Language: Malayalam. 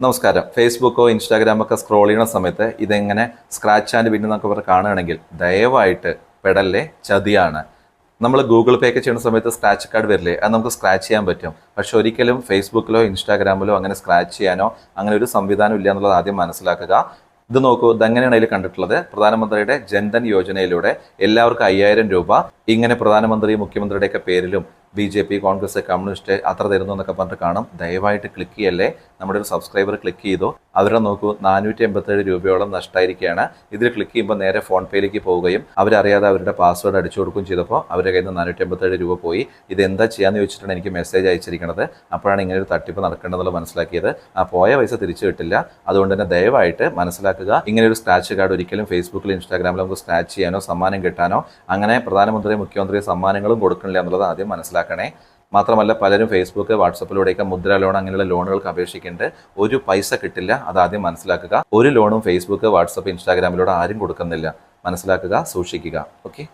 നമസ്കാരം. ഫേസ്ബുക്കോ ഇൻസ്റ്റാഗ്രാമോ ഒക്കെ സ്ക്രോൾ ചെയ്യുന്ന സമയത്ത് ഇതെങ്ങനെ സ്ക്രാച്ച് ആൻഡ് വിൻ എന്നൊക്കെ പറഞ്ഞ് കാണുകയാണെങ്കിൽ ദയവായിട്ട് പെടല്ലേ ചതിയാണ്. നമ്മൾ ഗൂഗിൾ പേ ഒക്കെ ചെയ്യുന്ന സമയത്ത് സ്ക്രാച്ച് കാർഡ് വരില്ലേ? അത് നമുക്ക് സ്ക്രാച്ച് ചെയ്യാൻ പറ്റും. പക്ഷെ ഒരിക്കലും ഫേസ്ബുക്കിലോ ഇൻസ്റ്റാഗ്രാമിലോ അങ്ങനെ സ്ക്രാച്ച് ചെയ്യാനോ അങ്ങനെ ഒരു സംവിധാനം ഇല്ല എന്നുള്ളത് ആദ്യം മനസ്സിലാക്കുക. ഇത് നോക്കൂ ഇതെങ്ങനെയാണ് അതിൽ കണ്ടിട്ടുള്ളത്? പ്രധാനമന്ത്രിയുടെ ജൻധൻ യോജനയിലൂടെ എല്ലാവർക്കും അയ്യായിരം രൂപ ഇങ്ങനെ പ്രധാനമന്ത്രി മുഖ്യമന്ത്രിയുടെയൊക്കെ പേരിലും B J P Congress communist അത്ര തരുന്നു എന്നൊക്കെ പറഞ്ഞിട്ട് കാണും. ദയവായിട്ട് ക്ലിക്ക് ചെയ്യല്ലേ. നമ്മുടെ ഒരു സബ്സ്ക്രൈബർ ക്ലിക്ക് ചെയ്തു. അവരെ നോക്കൂ നാനൂറ്റി എൺപത്തേഴ് രൂപയോളം നഷ്ടമായിരിക്കുകയാണ് ഇതിൽ ക്ലിക്ക് ചെയ്യുമ്പോൾ നേരെ ഫോൺ പേയിലേക്ക് പോവുകയും അവരറിയാതെ അവരുടെ പാസ്വേഡ് അടിച്ചു കൊടുക്കുകയും ചെയ്തപ്പോൾ അവരുടെ കയ്യിൽ നിന്ന് നാനൂറ്റി എൺപത്തേഴ് രൂപ പോയി. ഇത് എന്താ ചെയ്യാന്ന് ചോദിച്ചിട്ടാണ് എനിക്ക് മെസ്സേജ് അയച്ചിരിക്കുന്നത് അപ്പോഴാണ് ഇങ്ങനെ ഒരു തട്ടിപ്പ് നടക്കേണ്ടതെന്നുള്ള മനസ്സിലാക്കിയത്. ആ പോയ പൈസ തിരിച്ചു കിട്ടില്ല. അതുകൊണ്ട് തന്നെ ദയവായിട്ട് മനസ്സിലാക്കുക. ഇങ്ങനെ ഒരു സ്ക്രാച്ച് കാർഡ് ഒരിക്കലും ഫേസ്ബുക്കിൽ ഇൻസ്റ്റാഗ്രാമിൽ നമുക്ക് സ്ക്രാച്ച് ചെയ്യാനോ സമ്മാനം കിട്ടാനോ അങ്ങനെ പ്രധാനമന്ത്രി മുഖ്യമന്ത്രി സമ്മാനങ്ങളും കൊടുക്കണില്ല എന്നുള്ളത് ആദ്യം മനസ്സിലാക്കണേ. മാത്രമല്ല പലരും ഫേസ്ബുക്ക് വാട്സപ്പിലൂടെയൊക്കെ മുദ്ര ലോൺ അങ്ങനെയുള്ള ലോണുകൾക്ക് അപേക്ഷിക്കേണ്ട. ഒരു പൈസ കിട്ടില്ല അത് ആദ്യം മനസ്സിലാക്കുക. ഒരു ലോണും ഫേസ്ബുക്ക് വാട്സപ്പ് ഇൻസ്റ്റാഗ്രാമിലൂടെ ആരും കൊടുക്കുന്നില്ല. മനസ്സിലാക്കുക സൂക്ഷിക്കുക. ഓക്കെ